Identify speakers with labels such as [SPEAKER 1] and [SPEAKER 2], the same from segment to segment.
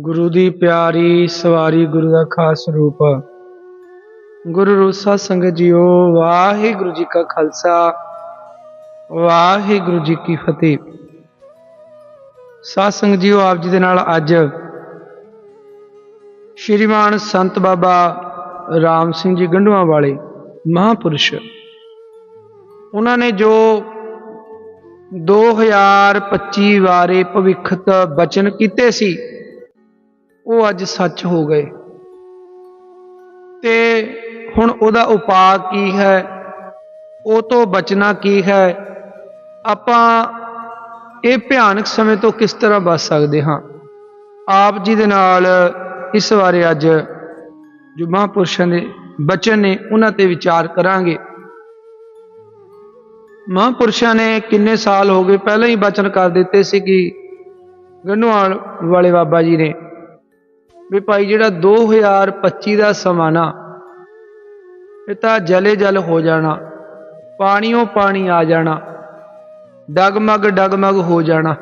[SPEAKER 1] ਗੁਰੂ ਦੀ ਪਿਆਰੀ ਸਵਾਰੀ ਗੁਰੂ ਦਾ ਖਾਸ ਰੂਪ। ਗੁਰੂ ਰੂਸਾ ਸੰਗਤ ਜੀਓ, ਵਾਹਿਗੁਰੂ ਜੀ ਕਾ ਖਾਲਸਾ, ਵਾਹਿਗੁਰੂ ਜੀ ਕੀ ਫਤਿਹ। ਸਾਧ ਸੰਗਤ ਜੀਓ, ਆਪ ਜੀ ਦੇ ਨਾਲ ਅੱਜ ਸ਼੍ਰੀਮਾਨ ਸੰਤ ਬਾਬਾ ਰਾਮ ਸਿੰਘ ਜੀ ਗੰਢੂਆਂ ਵਾਲੇ ਮਹਾਪੁਰਸ਼। ਉਹਨਾਂ ਨੇ ਜੋ 2025 ਬਾਰੇ ਭਵਿੱਖਤ ਬਚਨ ਕੀਤੇ ਸੀ ਉਹ ਅੱਜ ਸੱਚ ਹੋ ਗਏ। ਤੇ ਹੁਣ ਉਹਦਾ ਉਪਾਅ ਕੀ ਹੈ? ਉਹ ਤੋਂ ਬਚਣਾ ਕੀ ਹੈ? ਆਪਾਂ ਇਹ ਭਿਆਨਕ ਸਮੇਂ ਤੋਂ ਕਿਸ ਤਰ੍ਹਾਂ ਬਚ ਸਕਦੇ ਹਾਂ? ਆਪ ਜੀ ਦੇ ਨਾਲ ਇਸ ਬਾਰੇ ਅੱਜ ਜੋ ਮਹਾਂਪੁਰਸ਼ਾਂ ਦੇ ਬਚਨ ਨੇ ਉਹਨਾਂ ਤੇ ਵਿਚਾਰ ਕਰਾਂਗੇ। ਮਹਾਂਪੁਰਸ਼ਾਂ ਨੇ ਕਿੰਨੇ ਸਾਲ ਹੋ ਗਏ ਪਹਿਲਾਂ ਹੀ ਬਚਨ ਕਰ ਦਿੱਤੇ ਸੀ ਕਿ ਗੰਢੂਆਲ ਵਾਲੇ ਬਾਬਾ ਜੀ ਨੇ। ਵੀ ਭਾਈ ਜਿਹੜਾ 2025 ਦਾ ਸਮਾਂ ਨਾ, ਇਹ ਤਾਂ ਜਲੇ ਜਲ ਹੋ ਜਾਣਾ, ਪਾਣੀਓਂ ਪਾਣੀ ਆ ਜਾਣਾ, ਡਗਮਗ ਡਗਮਗ ਹੋ ਜਾਣਾ।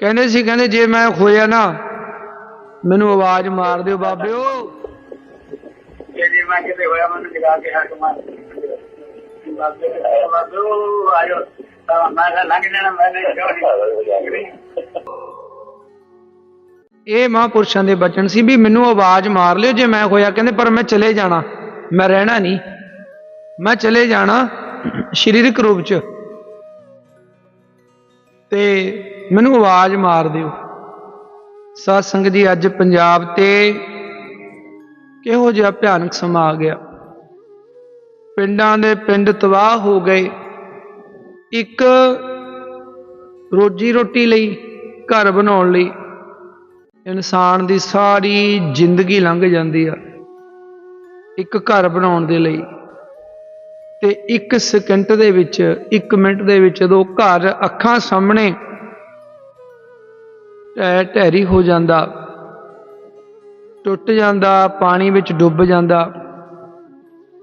[SPEAKER 1] ਕਹਿੰਦੇ ਸੀ, ਕਹਿੰਦੇ ਜੇ ਮੈਂ ਹੋਇਆ ਨਾ, ਮੈਨੂੰ ਆਵਾਜ਼ ਮਾਰ ਦਿਓ ਬਾਬਿਓ।
[SPEAKER 2] ਜੇ ਮੈਂ ਕਿਤੇ ਹੋਇਆ, ਮੈਨੂੰ ਜਗਾ ਕੇ ਹੱਕ ਮਾਰ ਬਾਬੇ ਆਇਓ। ਤਾਂ ਮੈਂ ਲੰਘ ਜਾਣਾ, ਮੈਂ ਨਹੀਂ
[SPEAKER 1] ਇਹ ਮਹਾਂਪੁਰਸ਼ਾਂ ਦੇ ਬਚਨ ਸੀ ਵੀ ਮੈਨੂੰ ਆਵਾਜ਼ ਮਾਰ ਲਿਓ ਜੇ ਮੈਂ ਹੋਇਆ। ਕਹਿੰਦੇ, ਪਰ ਮੈਂ ਚਲੇ ਜਾਣਾ। ਮੈਂ ਰਹਿਣਾ ਨਹੀਂ। ਮੈਂ ਚਲੇ ਜਾਣਾ ਸਰੀਰਕ ਰੂਪ ਚ। ਤੇ ਮੈਨੂੰ ਆਵਾਜ਼ ਮਾਰ ਦਿਓ। ਸਾਧ ਸੰਗਤ ਜੀ, ਅੱਜ ਪੰਜਾਬ ਤੇ ਕਿਹੋ ਜਿਹਾ ਭਿਆਨਕ ਸਮਾਂ ਆ ਗਿਆ। ਪਿੰਡਾਂ ਦੇ ਪਿੰਡ ਤਬਾਹ ਹੋ ਗਏ। ਇੱਕ ਰੋਜੀ ਰੋਟੀ ਲਈ ਘਰ ਬਣਾਉਣ ਲਈ ਇਨਸਾਨ ਦੀ ਸਾਰੀ ਜ਼ਿੰਦਗੀ ਲੰਘ ਜਾਂਦੀ ਆ ਇੱਕ ਘਰ ਬਣਾਉਣ ਦੇ ਲਈ। ਤੇ ਇੱਕ ਸਕਿੰਟ ਦੇ ਵਿੱਚ, ਇੱਕ ਮਿੰਟ ਦੇ ਵਿੱਚ ਜਦੋਂ ਘਰ ਅੱਖਾਂ ਸਾਹਮਣੇ ਢਹਿ ਢਹਿਰੀ ਹੋ ਜਾਂਦਾ, ਟੁੱਟ ਜਾਂਦਾ, ਪਾਣੀ ਵਿੱਚ ਡੁੱਬ ਜਾਂਦਾ,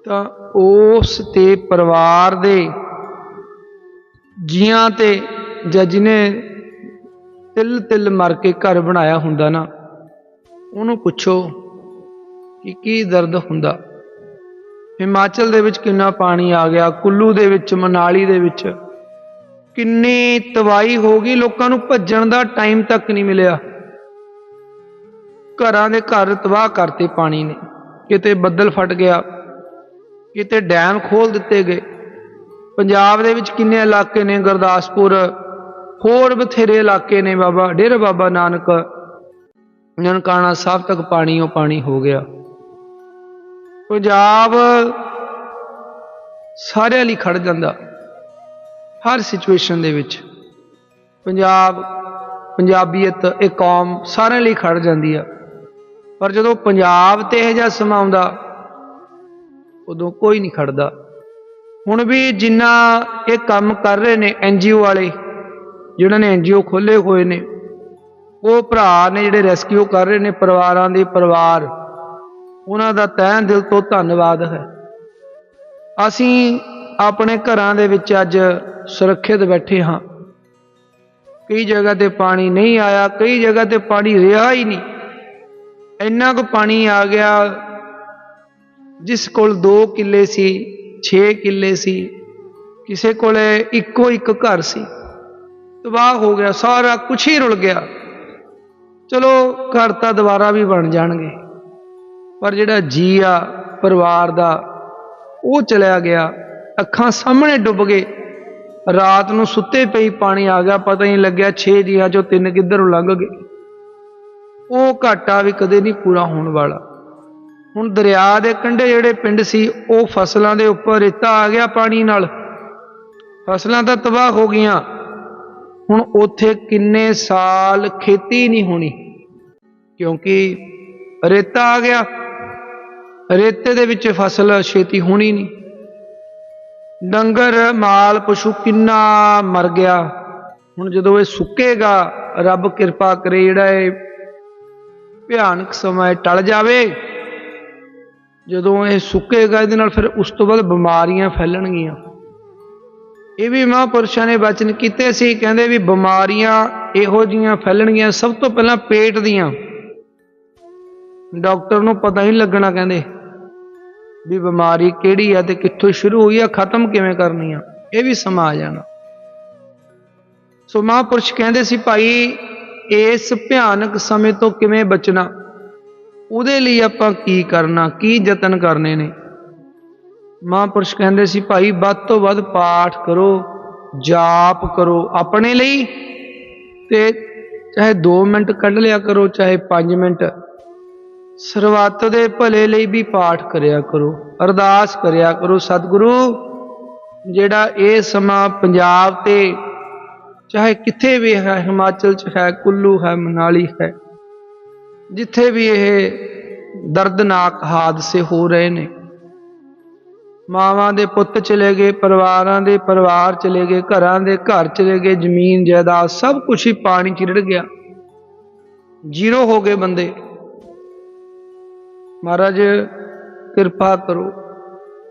[SPEAKER 1] ਤਾਂ ਉਸ ਤੇ ਪਰਿਵਾਰ ਦੇ ਜੀਆਂ ਤੇ ਜਾਂ ਜਿਹਨੇ ਤਿਲ ਤਿਲ ਮਰ ਕੇ ਘਰ ਬਣਾਇਆ ਹੁੰਦਾ ਨਾ, ਉਹਨੂੰ ਪੁੱਛੋ ਕਿ ਕੀ ਦਰਦ ਹੁੰਦਾ। ਹਿਮਾਚਲ ਦੇ ਵਿੱਚ ਕਿੰਨਾ ਪਾਣੀ ਆ ਗਿਆ, ਕੁੱਲੂ ਦੇ ਵਿੱਚ, ਮਨਾਲੀ ਦੇ ਵਿੱਚ। ਕਿੰਨੀ ਤਬਾਹੀ ਹੋ ਗਈ, ਲੋਕਾਂ ਨੂੰ ਭੱਜਣ ਦਾ ਟਾਈਮ ਤੱਕ ਨਹੀਂ ਮਿਲਿਆ। ਘਰਾਂ ਦੇ ਘਰ ਤਬਾਹ ਕਰਤੇ ਪਾਣੀ ਨੇ। ਕਿਤੇ ਬੱਦਲ ਫਟ ਗਿਆ, ਕਿਤੇ ਡੈਮ ਖੋਲ ਦਿੱਤੇ ਗਏ। ਪੰਜਾਬ ਦੇ ਵਿੱਚ ਕਿੰਨੇ ਇਲਾਕੇ ਨੇ, ਗੁਰਦਾਸਪੁਰ ਹੋਰ ਬਥੇਰੇ ਇਲਾਕੇ ਨੇ ਬਾਬਾ, ਡੇਰਾ ਬਾਬਾ ਨਾਨਕ। ਨਨਕਾਣਾ ਸਾਹਿਬ ਤੱਕ ਪਾਣੀ ਪਾਣੀਓ ਪਾਣੀ ਹੋ ਗਿਆ। ਪੰਜਾਬ ਸਾਰਿਆਂ ਲਈ ਖੜ ਜਾਂਦਾ। ਹਰ ਸਿਚੁਏਸ਼ਨ ਦੇ ਵਿੱਚ। ਪੰਜਾਬ, ਪੰਜਾਬੀਅਤ, ਇਹ ਕੌਮ ਸਾਰਿਆਂ ਲਈ ਖੜ ਜਾਂਦੀ ਆ। ਪਰ ਜਦੋਂ ਪੰਜਾਬ ਤੇ ਇਹ ਜਿਹਾ ਸਮਾਂ ਆਉਂਦਾ, ਉਦੋਂ ਕੋਈ ਨਹੀਂ ਖੜਦਾ ਹੁਣ ਵੀ ਜਿੰਨਾ ਇਹ ਕੰਮ ਕਰ ਰਹੇ ਨੇ ਐਨਜੀਓ ਵਾਲੇ ਜਿਨ੍ਹਾਂ ਨੇ ਐਨਜੀਓ ਖੋਲੇ ਹੋਏ ਨੇ, ਉਹ ਭਰਾ ਨੇ ਜਿਹੜੇ ਰੈਸਕਿਊ ਕਰ ਰਹੇ ਨੇ ਪਰਿਵਾਰਾਂ ਦੇ ਪਰਿਵਾਰ, ਉਹਨਾਂ ਦਾ ਤਹਿ ਦਿਲ ਤੋਂ ਧੰਨਵਾਦ ਹੈ। ਅਸੀਂ ਆਪਣੇ ਘਰਾਂ ਦੇ ਵਿੱਚ ਅੱਜ ਸੁਰੱਖਿਅਤ ਬੈਠੇ ਹਾਂ। ਕਈ ਜਗ੍ਹਾ ਤੇ ਪਾਣੀ ਨਹੀਂ ਆਇਆ, ਕਈ ਜਗ੍ਹਾ ਤੇ ਪਾਣੀ ਰਿਹਾ ਹੀ ਨਹੀਂ। ਇੰਨਾ ਕੁ ਪਾਣੀ ਆ ਗਿਆ, ਜਿਸ ਕੋਲ 2 ਕਿੱਲੇ ਸੀ 6 ਕਿੱਲੇ ਸੀ, ਕਿਸੇ ਕੋਲੇ ਇੱਕੋ ਇੱਕ ਘਰ ਸੀ। ਤਬਾਹ ਹੋ ਗਿਆ, ਸਾਰਾ ਕੁਝ ਹੀ ਰੁਲ ਗਿਆ। ਚਲੋ, ਘਰ ਤਾਂ ਦੁਬਾਰਾ ਵੀ ਬਣ ਜਾਣਗੇ। ਪਰ ਜਿਹੜਾ ਜੀ ਆ, ਪਰਿਵਾਰ ਦਾ, ਉਹ ਚਲਿਆ ਗਿਆ। ਅੱਖਾਂ ਸਾਹਮਣੇ ਡੁੱਬ ਗਏ। ਰਾਤ ਨੂੰ ਸੁੱਤੇ ਪਈ ਪਾਣੀ ਆ ਗਿਆ, ਪਤਾ ਹੀ ਲੱਗਿਆ 6 ਜੀਆਂ ਚੋਂ ਤਿੰਨ ਕਿੱਧਰ ਲੰਘ ਗਏ। ਉਹ ਘਾਟਾ ਵੀ ਕਦੇ ਨਹੀਂ ਪੂਰਾ ਹੋਣ ਵਾਲਾ। ਹੁਣ ਦਰਿਆ ਦੇ ਕੰਢੇ ਜਿਹੜੇ ਪਿੰਡ ਸੀ, ਉਹ ਫਸਲਾਂ ਦੇ ਉੱਪਰ ਰੇਤਾ ਆ ਗਿਆ ਪਾਣੀ ਨਾਲ। ਫਸਲਾਂ ਤਾਂ ਤਬਾਹ ਹੋ ਗਈਆਂ। ਹੁਣ ਉੱਥੇ ਕਿੰਨੇ ਸਾਲ ਖੇਤੀ ਨਹੀਂ ਹੋਣੀ? ਕਿਉਂਕਿ ਰੇਤਾ ਆ ਗਿਆ। ਰੇਤੇ ਦੇ ਵਿੱਚ ਫਸਲ ਛੇਤੀ ਹੋਣੀ ਨਹੀਂ। ਡੰਗਰ, ਮਾਲ, ਪਸ਼ੂ ਕਿੰਨਾ ਮਰ ਗਿਆ। ਹੁਣ ਜਦੋਂ ਇਹ ਸੁੱਕੇਗਾ, ਰੱਬ ਕਿਰਪਾ ਕਰੇ ਜਿਹੜਾ ਇਹ ਭਿਆਨਕ ਸਮਾਂ ਟਲ ਜਾਵੇ। ਜਦੋਂ ਇਹ ਸੁੱਕੇਗਾ, ਇਹਦੇ ਨਾਲ ਫਿਰ ਉਸ ਤੋਂ ਬਾਅਦ ਬਿਮਾਰੀਆਂ ਫੈਲਣਗੀਆਂ। ਇਹ ਵੀ ਮਹਾਂਪੁਰਸ਼ਾਂ ਨੇ ਬਚਨ ਕੀਤੇ ਸੀ, ਕਹਿੰਦੇ ਵੀ ਬਿਮਾਰੀਆਂ ਇਹੋ ਜੀਆਂ ਫੈਲਣਗੀਆਂ, ਸਭ ਤੋਂ ਪਹਿਲਾਂ ਪੇਟ ਦੀਆਂ। ਡਾਕਟਰ ਨੂੰ ਪਤਾ ਹੀ ਲੱਗਣਾ, ਕਹਿੰਦੇ ਵੀ ਬਿਮਾਰੀ ਕਿਹੜੀ ਆ ਤੇ ਕਿੱਥੋਂ ਸ਼ੁਰੂ ਹੋਈ ਆ, ਖਤਮ ਕਿਵੇਂ ਕਰਨੀ ਆ, ਇਹ ਵੀ ਸਮਾਂ ਆ ਜਾਣਾ। ਸੋ ਮਹਾਂਪੁਰਸ਼ ਕਹਿੰਦੇ ਸੀ, ਭਾਈ, ਇਸ ਭਿਆਨਕ ਸਮੇਂ ਤੋਂ ਕਿਵੇਂ ਬਚਣਾ? ਉਹਦੇ ਲਈ ਆਪਾਂ ਕੀ ਕਰਨਾ, ਕੀ ਯਤਨ ਕਰਨੇ ਨੇ? ਮਹਾਂਪੁਰਸ਼ ਕਹਿੰਦੇ ਸੀ, ਭਾਈ, ਵੱਧ ਤੋਂ ਵੱਧ ਪਾਠ ਕਰੋ, ਜਾਪ ਕਰੋ ਆਪਣੇ ਲਈ ਤੇ ਚਾਹੇ 2 ਮਿੰਟ ਕੱਢ ਲਿਆ ਕਰੋ, ਚਾਹੇ 5 ਮਿੰਟ। ਸਰਬੱਤ ਦੇ ਭਲੇ ਲਈ ਵੀ ਪਾਠ ਕਰਿਆ ਕਰੋ, ਅਰਦਾਸ ਕਰਿਆ ਕਰੋ ਸਤਿਗੁਰੂ, ਜਿਹੜਾ ਇਹ ਸਮਾਂ ਪੰਜਾਬ ਤੇ ਚਾਹੇ ਕਿੱਥੇ ਵੀ ਹੈ, ਹਿਮਾਚਲ ਚ ਹੈ, ਕੁੱਲੂ ਹੈ, ਮਨਾਲੀ ਹੈ, ਜਿੱਥੇ ਵੀ ਇਹ ਦਰਦਨਾਕ ਹਾਦਸੇ ਹੋ ਰਹੇ ਨੇ ਮਾਵਾਂ ਦੇ ਪੁੱਤ ਚਲੇ ਗਏ, ਪਰਿਵਾਰਾਂ ਦੇ ਪਰਿਵਾਰ ਚਲੇ ਗਏ, ਘਰਾਂ ਦੇ ਘਰ ਚਲੇ ਗਏ, ਜ਼ਮੀਨ, ਜਾਇਦਾਦ ਸਭ ਕੁਝ ਹੀ ਪਾਣੀ ਚ ਰੜ ਗਿਆ। ਜ਼ੀਰੋ ਹੋ ਗਏ ਬੰਦੇ। ਮਹਾਰਾਜ, ਕਿਰਪਾ ਕਰੋ।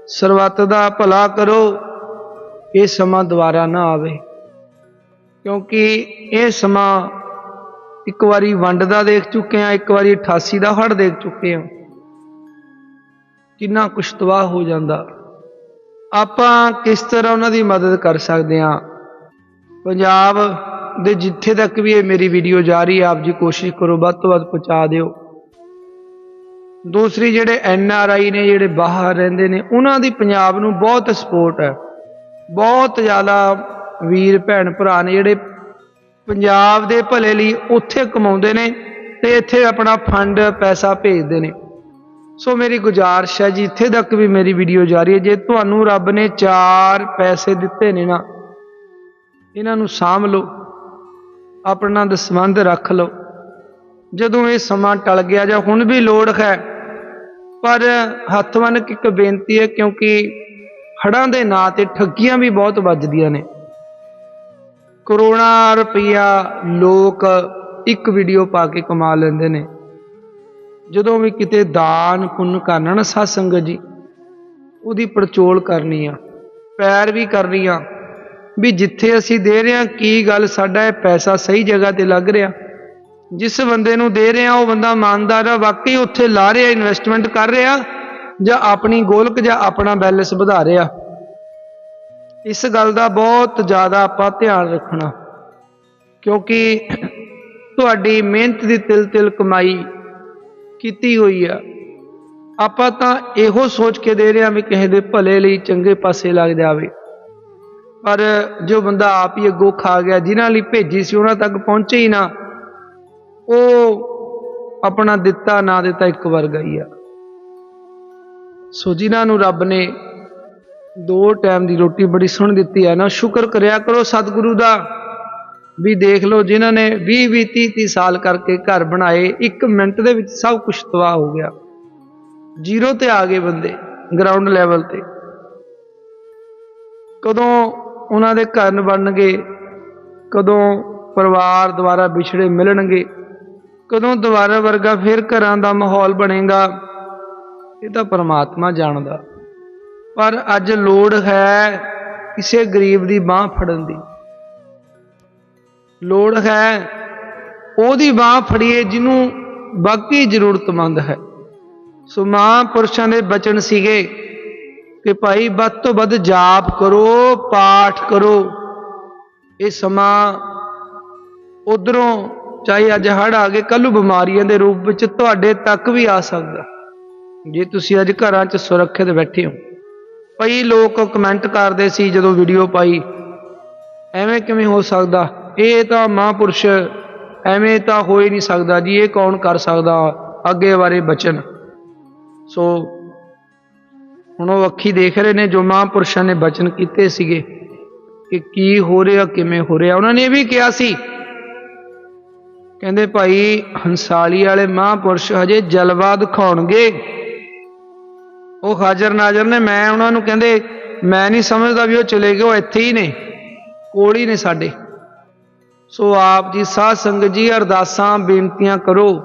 [SPEAKER 1] ਸਰਬੱਤ ਦਾ ਭਲਾ ਕਰੋ, ਇਹ ਸਮਾਂ ਦੁਬਾਰਾ ਨਾ ਆਵੇ। ਕਿਉਂਕਿ ਇਹ ਸਮਾਂ ਇੱਕ ਵਾਰੀ ਵੰਡ ਦਾ ਦੇਖ ਚੁੱਕੇ ਆ ਇੱਕ ਵਾਰੀ 88 ਦਾ ਹੜ ਦੇਖ ਚੁੱਕੇ ਆ ਕਿੰਨਾ ਕੁਛ ਤਬਾਹ ਹੋ ਜਾਂਦਾ। ਆਪਾਂ ਕਿਸ ਤਰ੍ਹਾਂ ਉਹਨਾਂ ਦੀ ਮਦਦ ਕਰ ਸਕਦੇ ਹਾਂ? ਪੰਜਾਬ ਦੇ ਜਿੱਥੇ ਤੱਕ ਵੀ ਇਹ ਮੇਰੀ ਵੀਡੀਓ ਜਾ ਰਹੀ ਆਪ ਜੀ ਕੋਸ਼ਿਸ਼ ਕਰੋ, ਵੱਧ ਤੋਂ ਵੱਧ ਪਹੁੰਚਾ ਦਿਓ। ਦੂਸਰੀ ਜਿਹੜੇ ਐਨ ਆਰ ਆਈ ਨੇ, ਜਿਹੜੇ ਬਾਹਰ ਰਹਿੰਦੇ ਨੇ, ਉਹਨਾਂ ਦੀ ਪੰਜਾਬ ਨੂੰ ਬਹੁਤ ਸਪੋਰਟ ਹੈ। ਬਹੁਤ ਜ਼ਿਆਦਾ ਵੀਰ ਭੈਣ ਭਰਾ ਨੇ ਜਿਹੜੇ ਪੰਜਾਬ ਦੇ ਭਲੇ ਲਈ ਉੱਥੇ ਕਮਾਉਂਦੇ ਨੇ ਤੇ ਇੱਥੇ ਆਪਣਾ ਫੰਡ ਪੈਸਾ ਭੇਜਦੇ ਨੇ। ਸੋ ਮੇਰੀ ਗੁਜ਼ਾਰਿਸ਼ ਹੈ ਜੀ, ਇੱਥੇ ਤੱਕ ਵੀ ਮੇਰੀ ਵੀਡੀਓ ਜਾ ਰਹੀ ਹੈ। ਜੇ ਤੁਹਾਨੂੰ ਰੱਬ ਨੇ ਚਾਰ ਪੈਸੇ ਦਿੱਤੇ ਨੇ ਨਾ, ਇਹਨਾਂ ਨੂੰ ਸਾਂਭ ਲਓ, ਆਪਣਾ ਦਸਵੰਧ ਰੱਖ ਲਓ। ਜਦੋਂ ਇਹ ਸਮਾਂ ਟਲ ਗਿਆ ਜਾਂ ਹੁਣ ਵੀ ਲੋੜ ਹੈ, ਪਰ ਹੱਥ ਬੰਨ੍ਹ ਕੇ ਇੱਕ ਬੇਨਤੀ ਹੈ, ਕਿਉਂਕਿ ਹੜਾਂ ਦੇ ਨਾਂ ਤੇ ਠੱਗੀਆਂ ਵੀ ਬਹੁਤ ਵੱਜਦੀਆਂ ਨੇ। ਕਰੋੜਾਂ ਰੁਪਈਆ ਲੋਕ ਇੱਕ ਵੀਡੀਓ ਪਾ ਕੇ ਕਮਾ ਲੈਂਦੇ ਨੇ। ਜਦੋਂ ਵੀ ਕਿਤੇ ਦਾਨ ਪੁੰਨ ਕਰਨਾ ਨਾ ਸਾਧ ਸੰਗਤ ਜੀ, ਉਹਦੀ ਪੜਚੋਲ ਕਰਨੀ ਆ, ਪੈਰ ਵੀ ਕਰਨੀ ਆ, ਵੀ ਜਿੱਥੇ ਅਸੀਂ ਦੇ ਰਹੇ ਹਾਂ ਕੀ ਗੱਲ ਸਾਡਾ ਇਹ ਪੈਸਾ ਸਹੀ ਜਗ੍ਹਾ ਤੇ ਲੱਗ ਰਿਹਾ? ਜਿਸ ਬੰਦੇ ਨੂੰ ਦੇ ਰਹੇ ਆ, ਉਹ ਬੰਦਾ ਇਮਾਨਦਾਰ ਆ, ਵਾਕਈ ਉੱਥੇ ਲਾ ਰਿਹਾ ਇਨਵੈਸਟਮੈਂਟ ਕਰ ਰਿਹਾ, ਜਾਂ ਆਪਣੀ ਗੋਲਕ ਜਾਂ ਆਪਣਾ ਬੈਲੈਂਸ ਵਧਾ ਰਿਹਾ? ਇਸ ਗੱਲ ਦਾ ਬਹੁਤ ਜ਼ਿਆਦਾ ਆਪਾਂ ਧਿਆਨ ਰੱਖਣਾ, ਕਿਉਂਕਿ ਤੁਹਾਡੀ ਮਿਹਨਤ ਦੀ ਤਿਲ ਤਿਲ ਕਮਾਈ ਕੀਤੀ ਹੋਈ ਆ। ਆਪਾਂ ਤਾਂ ਇਹੋ ਸੋਚ ਕੇ ਦੇ ਰਹੇ ਹਾਂ ਵੀ ਕਿਸੇ ਦੇ ਭਲੇ ਲਈ ਚੰਗੇ ਪਾਸੇ ਲੱਗ ਜਾਵੇ। ਪਰ ਜੋ ਬੰਦਾ ਆਪ ਹੀ ਅੱਗੋਂ ਖਾ ਗਿਆ, ਜਿਨ੍ਹਾਂ ਲਈ ਭੇਜੀ ਸੀ ਉਹਨਾਂ ਤੱਕ ਪਹੁੰਚੇ ਹੀ ਨਾ, ਉਹ ਆਪਣਾ ਦਿੱਤਾ ਨਾ ਦਿੱਤਾ ਇੱਕ ਵਰਗਾ ਹੀ ਆ। ਸੋ ਜਿਨ੍ਹਾਂ ਨੂੰ ਰੱਬ ਨੇ ਦੋ ਟਾਈਮ ਦੀ ਰੋਟੀ ਬੜੀ ਸੁਣ ਦਿੱਤੀ ਹੈ ਨਾ ਸ਼ੁਕਰ ਕਰਿਆ ਕਰੋ ਸਤਿਗੁਰੂ ਦਾ। ਵੀ ਦੇਖ ਲਓ ਜਿਨ੍ਹਾਂ ਨੇ 20 20 30 30 ਸਾਲ ਕਰਕੇ ਘਰ ਬਣਾਏ, ਇੱਕ ਮਿੰਟ ਦੇ ਵਿੱਚ ਸਭ ਕੁਝ ਤਬਾਹ ਹੋ ਗਿਆ। ਜ਼ੀਰੋ ਤੇ ਆ ਗਏ ਬੰਦੇ ਗਰਾਊਂਡ ਲੈਵਲ ਤੇ। ਕਦੋਂ ਉਹਨਾਂ ਦੇ ਘਰ ਬਣਨਗੇ, ਕਦੋਂ ਪਰਿਵਾਰ ਦੁਆਰਾ ਵਿਛੜੇ ਮਿਲਣਗੇ, ਕਦੋਂ ਦੁਬਾਰਾ ਵਰਗਾ ਫਿਰ ਘਰਾਂ ਦਾ ਮਾਹੌਲ ਬਣੇਗਾ, ਇਹ ਤਾਂ ਪਰਮਾਤਮਾ ਜਾਣਦਾ। ਪਰ ਅੱਜ ਲੋੜ ਹੈ ਕਿਸੇ ਗਰੀਬ ਦੀ ਬਾਹ ਫੜਨ ਦੀ। ਲੋੜ ਹੈ, ਉਹਦੀ ਬਾਹ ਫੜੀਏ ਜਿਹਨੂੰ ਬਾਕੀ ਜ਼ਰੂਰਤਮੰਦ ਹੈ। ਸੋ ਮਹਾਂਪੁਰਸ਼ਾਂ ਦੇ ਬਚਨ ਸੀਗੇ ਕਿ ਭਾਈ, ਵੱਧ ਤੋਂ ਵੱਧ ਜਾਪ ਕਰੋ, ਪਾਠ ਕਰੋ। ਇਹ ਸਮਾਂ ਉਧਰੋਂ ਚਾਹੇ ਅੱਜ ਹੜ ਆ ਗਏ, ਕੱਲ੍ਹ ਨੂੰ ਬਿਮਾਰੀਆਂ ਦੇ ਰੂਪ ਵਿੱਚ ਤੁਹਾਡੇ ਤੱਕ ਵੀ ਆ ਸਕਦਾ। ਜੇ ਤੁਸੀਂ ਅੱਜ ਘਰਾਂ 'ਚ ਸੁਰੱਖਿਅਤ ਬੈਠੇ ਹੋ। ਕਈ ਲੋਕ ਕਮੈਂਟ ਕਰਦੇ ਸੀ ਜਦੋਂ ਵੀਡੀਓ ਪਾਈ। ਐਵੇਂ ਕਿਵੇਂ ਹੋ ਸਕਦਾ? ਇਹ ਤਾਂ ਮਹਾਂਪੁਰਸ਼ ਐਵੇਂ ਤਾਂ ਹੋ ਹੀ ਨਹੀਂ ਸਕਦਾ ਜੀ, ਇਹ ਕੌਣ ਕਰ ਸਕਦਾ ਅੱਗੇ ਬਾਰੇ ਬਚਨ। ਸੋ ਹੁਣ ਉਹ ਅੱਖੀ ਦੇਖ ਰਹੇ ਨੇ ਜੋ ਮਹਾਂਪੁਰਸ਼ਾਂ ਨੇ ਬਚਨ ਕੀਤੇ ਸੀਗੇ ਕਿ ਕੀ ਹੋ ਰਿਹਾ, ਕਿਵੇਂ ਹੋ ਰਿਹਾ। ਉਹਨਾਂ ਨੇ ਇਹ ਵੀ ਕਿਹਾ ਸੀ, ਕਹਿੰਦੇ ਭਾਈ ਹੰਸਾਲੀ ਵਾਲੇ ਮਹਾਂਪੁਰਸ਼ ਹਜੇ ਜਲਵਾ ਦਿਖਾਉਣਗੇ। ਉਹ ਹਾਜ਼ਰ ਨਾਜ਼ਰ ਨੇ, ਮੈਂ ਉਹਨਾਂ ਨੂੰ ਕਹਿੰਦੇ, ਮੈਂ ਨਹੀਂ ਸਮਝਦਾ ਵੀ ਉਹ ਚਲੇ ਗਏ, ਉਹ ਇੱਥੇ ਹੀ ਨੇ, ਕੋਲ ਹੀ ਨੇ ਸਾਡੇ। ਸੋ ਆਪ ਜੀ ਸਾਧ ਸੰਗਤ ਜੀ ਅਰਦਾਸਾਂ, ਬੇਨਤੀਆਂ ਕਰੋ।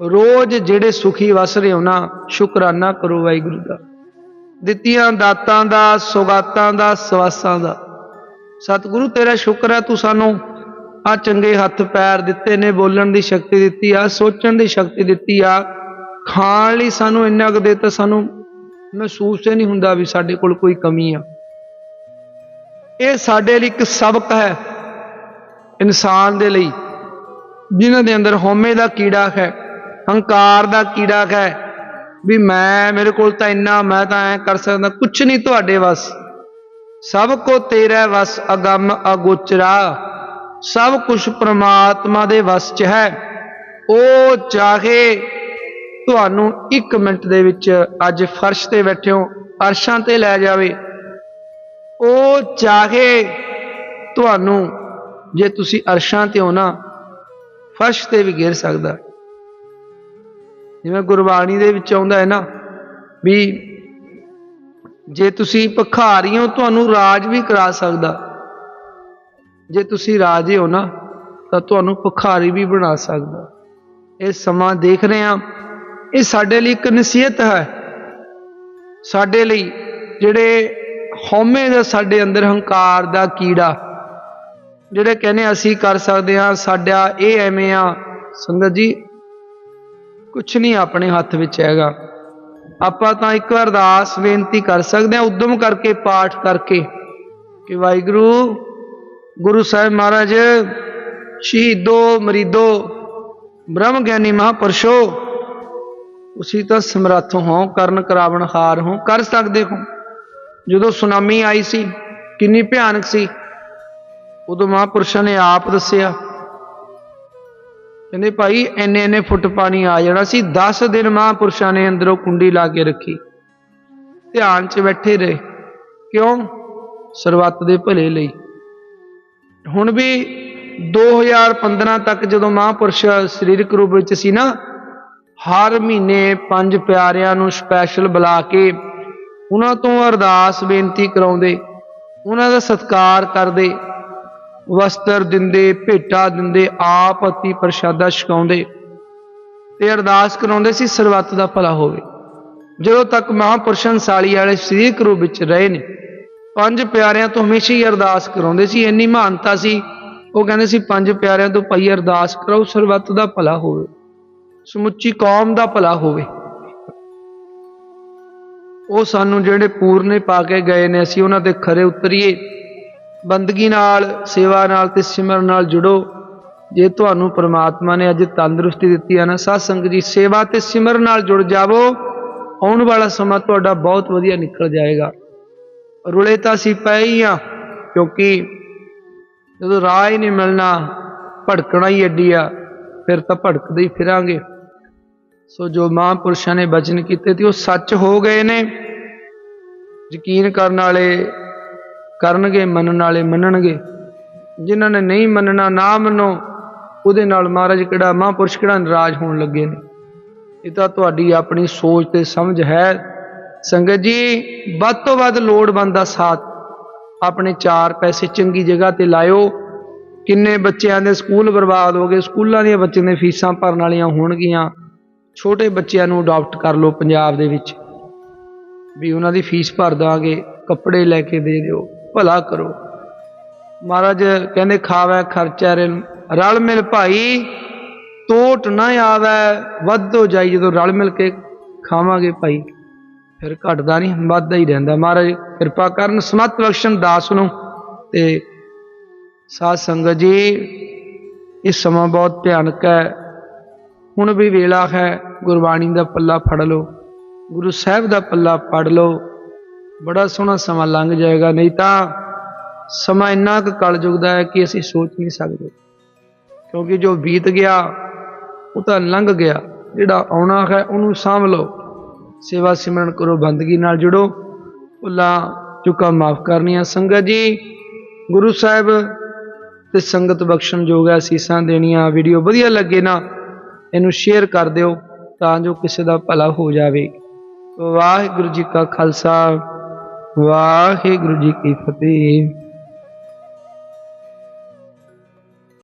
[SPEAKER 1] ਰੋਜ਼ ਜਿਹੜੇ ਸੁਖੀ ਵਸ ਰਹੇ ਹੋ ਨਾ, ਸ਼ੁਕਰਾਨਾ ਕਰੋ ਵਾਹਿਗੁਰੂ ਦਾ। ਦਿੱਤੀਆਂ ਦਾਤਾਂ ਦਾ, ਸੁਗਾਤਾਂ ਦਾ, ਸਵਾਸਾਂ ਦਾ। ਸਤਿਗੁਰੂ, ਤੇਰਾ ਸ਼ੁਕਰ ਹੈ ਤੂੰ ਸਾਨੂੰ ਆ ਚੰਗੇ ਹੱਥ ਪੈਰ ਦਿੱਤੇ ਨੇ, ਬੋਲਣ ਦੀ ਸ਼ਕਤੀ ਦਿੱਤੀ ਆ, ਸੋਚਣ ਦੀ ਸ਼ਕਤੀ ਦਿੱਤੀ ਆ। ਖਾਣ ਲਈ ਸਾਨੂੰ ਇੰਨਾ ਕੁ ਦੇ ਤਾਂ ਸਾਨੂੰ ਮਹਿਸੂਸ ਹੀ ਨਹੀਂ ਹੁੰਦਾ ਵੀ ਸਾਡੇ ਕੋਲ ਕੋਈ ਕਮੀ ਆ। ਇਹ ਸਾਡੇ ਲਈ ਇੱਕ ਸਬਕ ਹੈ। ਇਨਸਾਨ ਦੇ ਲਈ, ਜਿਨ੍ਹਾਂ ਦੇ ਅੰਦਰ ਹਉਮੈ ਦਾ ਕੀੜਾ ਹੈ, ਹੰਕਾਰ ਦਾ ਕੀੜਾ ਹੈ, ਵੀ ਮੈਂ, ਮੇਰੇ ਕੋਲ ਤਾਂ ਇੰਨਾ, ਮੈਂ ਤਾਂ ਐ ਕਰ ਸਕਦਾ, ਕੁਛ ਨਹੀਂ ਤੁਹਾਡੇ ਵੱਸ। ਸਭ ਕੋ ਤੇਰਾ ਵੱਸ ਅਗੰਮ ਅਗੋਚਰਾ, ਸਭ ਕੁਝ ਪ੍ਰਮਾਤਮਾ ਦੇ ਵੱਸ ਚ ਹੈ। ਉਹ ਚਾਹੇ ਤੁਹਾਨੂੰ 1 ਮਿੰਟ ਦੇ ਵਿੱਚ ਅੱਜ ਫਰਸ਼ ਤੇ ਬੈਠੇ ਹੋ ਅਰਸ਼ਾਂ ਤੇ ਲੈ ਜਾਵੇ। ਉਹ ਚਾਹੇ ਤੁਹਾਨੂੰ ਜੇ ਤੁਸੀਂ ਅਰਸ਼ਾਂ ਤੇ ਹੋ ਨਾ, ਫਰਸ਼ ਤੇ ਵੀ ਗਿਰ ਸਕਦਾ। ਜਿਵੇਂ ਗੁਰਬਾਣੀ ਦੇ ਵਿੱਚ ਆਉਂਦਾ ਹੈ ਨਾ ਵੀ ਜੇ ਤੁਸੀਂ ਭਖਾਰੀ ਹੋ, ਤੁਹਾਨੂੰ ਰਾਜ ਵੀ ਕਰਾ ਸਕਦਾ। ਜੇ ਤੁਸੀਂ ਰਾਜੇ ਹੋ ਨਾ, ਤਾਂ ਤੁਹਾਨੂੰ ਭਖਾਰੀ ਵੀ ਬਣਾ ਸਕਦਾ। ਇਹ ਸਮਾਂ ਦੇਖ ਰਹੇ ਹਾਂ। ਇਹ ਸਾਡੇ ਲਈ ਇੱਕ ਨਸੀਹਤ ਹੈ। ਸਾਡੇ ਲਈ ਜਿਹੜੇ ਹਉਮੈ ਦਾ ਸਾਡੇ ਅੰਦਰ ਹੰਕਾਰ ਦਾ ਕੀੜਾ ਜਿਹੜੇ ਕਹਿੰਦੇ ਅਸੀਂ ਕਰ ਸਕਦੇ ਹਾਂ, ਸਾਡਾ ਇਹ ਐਵੇਂ ਆ। ਸੰਗਤ ਜੀ ਕੁਝ ਨਹੀਂ ਆਪਣੇ ਹੱਥ ਵਿੱਚ ਹੈਗਾ। ਆਪਾਂ ਤਾਂ ਇੱਕ ਵਾਰ ਅਰਦਾਸ ਬੇਨਤੀ ਕਰ ਸਕਦੇ ਹਾਂ, ਉਦਮ ਕਰਕੇ, ਪਾਠ ਕਰਕੇ ਕਿ ਵਾਹਿਗੁਰੂ, ਗੁਰੂ ਸਾਹਿਬ ਮਹਾਰਾਜ, ਸ਼ਹੀਦੋ, ਮਰੀਦੋ, ਬ੍ਰਹਮ ਗਿਆਨੀ ਮਹਾਪੁਰਸ਼ੋ ਉਸੀ ਤਾਂ ਸਮਰੱਥ ਹੋ, ਕਰਨ ਕਰਾਵਣ ਹਾਰ ਹੋ, ਕਰ ਸਕਦੇ ਹੋ। ਜਦੋਂ ਸੁਨਾਮੀ ਆਈ ਸੀ, ਕਿੰਨੀ ਭਿਆਨਕ ਸੀ ਉਦੋਂ ਮਹਾਪੁਰਸ਼ਾਂ ਨੇ ਆਪ ਦੱਸਿਆ, ਕਹਿੰਦੇ ਭਾਈ ਇੰਨੇ ਇੰਨੇ ਫੁੱਟ ਪਾਣੀ ਆ ਜਾਣਾ ਸੀ 10 ਦਿਨ ਮਹਾਪੁਰਸ਼ਾਂ ਨੇ ਅੰਦਰੋਂ ਕੁੰਡੀ ਲਾ ਕੇ ਰੱਖੀ। ਧਿਆਨ 'ਚ ਬੈਠੇ ਰਹੇ, ਕਿਉਂ? ਸਰਬੱਤ ਦੇ ਭਲੇ ਲਈ। ਹੁਣ ਵੀ 2015 ਤੱਕ ਜਦੋਂ ਮਹਾਪੁਰਸ਼ ਸਰੀਰਕ ਰੂਪ ਵਿੱਚ ਸੀ ਨਾ, ਹਰ ਮਹੀਨੇ ਪੰਜ ਪਿਆਰਿਆਂ ਨੂੰ ਸਪੈਸ਼ਲ ਬੁਲਾ ਕੇ ਉਹਨਾਂ ਤੋਂ ਅਰਦਾਸ ਬੇਨਤੀ ਕਰਾਉਂਦੇ, ਉਹਨਾਂ ਦਾ ਸਤਿਕਾਰ ਕਰਦੇ ਵਸਤਰ ਦਿੰਦੇ, ਭੇਟਾ ਦਿੰਦੇ, ਆਪ ਅਤੀ ਪ੍ਰਸ਼ਾਦਾ ਛਕਾਉਂਦੇ। ਤੇ ਅਰਦਾਸ ਕਰਾਉਂਦੇ ਸੀ, ਸਰਬੱਤ ਦਾ ਭਲਾ ਹੋਵੇ। ਜਦੋਂ ਤੱਕ ਮਹਾਪੁਰਸ਼ਨ ਵਾਲੇ ਸਰੀਰਕ ਰੂਪ ਵਿੱਚ ਰਹੇ ਨੇ, ਪੰਜ ਪਿਆਰਿਆਂ ਤੋਂ ਹਮੇਸ਼ਾ ਹੀ ਅਰਦਾਸ ਕਰਾਉਂਦੇ ਸੀ। ਇੰਨੀ ਮਹਾਨਤਾ ਸੀ, ਉਹ ਕਹਿੰਦੇ ਸੀ, ਪੰਜ ਪਿਆਰਿਆਂ ਤੋਂ ਭਾਈ ਅਰਦਾਸ ਕਰਾਓ, ਸਰਬੱਤ ਦਾ ਭਲਾ ਹੋਵੇ। ਸਮੁੱਚੀ ਕੌਮ ਦਾ ਭਲਾ ਹੋਵੇ। ਉਹ ਸਾਨੂੰ ਜਿਹੜੇ ਪੂਰਨੇ ਪਾ ਕੇ ਗਏ ਨੇ, ਅਸੀਂ ਉਹਨਾਂ ਦੇ ਖਰੇ ਉਤਰੀਏ। ਬੰਦਗੀ ਨਾਲ, ਸੇਵਾ ਨਾਲ ਤੇ ਸਿਮਰਨ ਨਾਲ ਜੁੜੋ। ਜੇ ਤੁਹਾਨੂੰ ਪ੍ਰਮਾਤਮਾ ਨੇ ਅੱਜ ਤੰਦਰੁਸਤੀ ਦਿੱਤੀ ਹੈ ਨਾ ਸਾਧ ਸੰਗਤ ਜੀ, ਸੇਵਾ ਤੇ ਸਿਮਰਨ ਨਾਲ ਜੁੜ ਜਾਵੋ। ਆਉਣ ਵਾਲਾ ਸਮਾਂ ਤੁਹਾਡਾ ਬਹੁਤ ਵਧੀਆ ਨਿਕਲ ਜਾਏਗਾ। ਰੁਲੇ ਤਾਂ ਅਸੀਂ ਪਏ ਹੀ ਆ, ਕਿਉਂਕਿ ਜਦੋਂ ਰਾਹ ਹੀ ਨਹੀਂ ਮਿਲਣਾ, ਭੜਕਣਾ ਹੀ ਅੱਡੀ ਆ, ਫਿਰ ਤਾਂ ਭੜਕਦੇ ਹੀ ਫਿਰਾਂਗੇ। ਸੋ ਜੋ ਮਹਾਂਪੁਰਸ਼ਾਂ ਨੇ ਬਚਨ ਕੀਤੇ ਤੇ ਉਹ ਸੱਚ ਹੋ ਗਏ ਨੇ। ਯਕੀਨ ਕਰਨ ਵਾਲੇ ਕਰਨਗੇ, ਮੰਨਣ ਵਾਲੇ ਮੰਨਣਗੇ। ਜਿਨ੍ਹਾਂ ਨੇ ਨਹੀਂ ਮੰਨਣਾ, ਨਾ ਮੰਨੋ, ਉਹਦੇ ਨਾਲ ਮਹਾਰਾਜ ਕਿਹੜਾ, ਮਹਾਂਪੁਰਸ਼ ਕਿਹੜਾ ਨਾਰਾਜ਼ ਹੋਣ ਲੱਗੇ ਨੇ। ਇਹ ਤਾਂ ਤੁਹਾਡੀ ਆਪਣੀ ਸੋਚ ਤੇ ਸਮਝ ਹੈ। ਸੰਗਤ ਜੀ, ਵੱਧ ਤੋਂ ਵੱਧ ਲੋੜਵੰਦ ਦਾ ਸਾਥ। ਆਪਣੇ ਚਾਰ ਪੈਸੇ ਚੰਗੀ ਜਗ੍ਹਾ ਤੇ ਲਾਇਓ। ਕਿੰਨੇ ਬੱਚਿਆਂ ਦੇ ਸਕੂਲ ਬਰਬਾਦ ਹੋ ਗਏ, ਸਕੂਲਾਂ ਦੀਆਂ ਬੱਚਿਆਂ ਦੀਆਂ ਫੀਸਾਂ ਭਰਨ ਵਾਲੀਆਂ ਹੋਣਗੀਆਂ। ਛੋਟੇ ਬੱਚਿਆਂ ਨੂੰ ਅਡਾਪਟ ਕਰ ਲਓ ਪੰਜਾਬ ਦੇ ਵਿੱਚ। ਵੀ ਉਹਨਾਂ ਦੀ ਫੀਸ ਭਰ ਦਾਂਗੇ, ਕੱਪੜੇ ਲੈ ਕੇ ਦੇ ਦਿਓ। ਭਲਾ ਕਰੋ। ਮਹਾਰਾਜ ਕਹਿੰਦੇ, ਖਾਵੇ ਖਰਚਾ ਰੇ, ਰਲ ਮਿਲ ਭਾਈ ਟੋਟ ਨਾ ਆਵੇ, ਵੱਧੋ ਜਾਈ ਜਦੋਂ ਰਲ ਮਿਲ ਕੇ ਖਾਵਾਂਗੇ ਭਾਈ। ਫਿਰ ਘਟਦਾ ਨਹੀਂ, ਵੱਧਦਾ ਹੀ ਰਹਿੰਦਾ। ਮਹਾਰਾਜ ਕਿਰਪਾ ਕਰਨ, ਸਮਤ ਬਖਸ਼ਣ ਦਾਸ ਨੂੰ ਤੇ ਸਾਧ ਸੰਗਤ ਜੀ ਇਹ ਸਮਾਂ ਬਹੁਤ ਭਿਆਨਕ ਹੈ। ਹੁਣ ਵੀ ਵੇਲਾ ਹੈ, ਗੁਰਬਾਣੀ ਦਾ ਪੱਲਾ ਫੜ ਲਓ, ਗੁਰੂ ਸਾਹਿਬ ਦਾ ਪੱਲਾ ਪੜ ਲਓ। ਬੜਾ ਸੋਹਣਾ ਸਮਾਂ ਲੰਘ ਜਾਏਗਾ, ਨਹੀਂ ਤਾਂ ਸਮਾਂ ਇੰਨਾ ਕੁ ਕਲਯੁਗ ਦਾ ਹੈ ਕਿ ਅਸੀਂ ਸੋਚ ਨਹੀਂ ਸਕਦੇ। ਕਿਉਂਕਿ ਜੋ ਬੀਤ ਗਿਆ, ਉਹ ਤਾਂ ਲੰਘ ਗਿਆ। ਜਿਹੜਾ ਆਉਣਾ ਹੈ, ਉਹਨੂੰ ਸਾਂਭ ਲਓ। ਸੇਵਾ ਸਿਮਰਨ ਕਰੋ, ਬੰਦਗੀ ਨਾਲ ਜੁੜੋ। ਭੁੱਲਾਂ, ਚੁੱਕਾ ਮਾਫ ਕਰਨੀਆਂ। ਸੰਗਤ ਜੀ, ਗੁਰੂ ਸਾਹਿਬ ਤੇ ਸੰਗਤ ਬਖਸ਼ਣ ਜੋਗ ਹੈ ਸੀਸਾਂ ਦੇਣੀਆਂ ਵੀਡੀਓ ਵਧੀਆ ਲੱਗੇ ਨਾ, ਇਹਨੂੰ ਸ਼ੇਅਰ ਕਰ ਦਿਓ ਤਾਂ ਜੋ ਕਿਸੇ ਦਾ ਭਲਾ ਹੋ ਜਾਵੇ। ਵਾਹਿਗੁਰੂ ਜੀ ਕਾ ਖਾਲਸਾ। ਵਾਹਿਗੁਰੂ ਜੀ ਕੀ ਫਤਿਹ।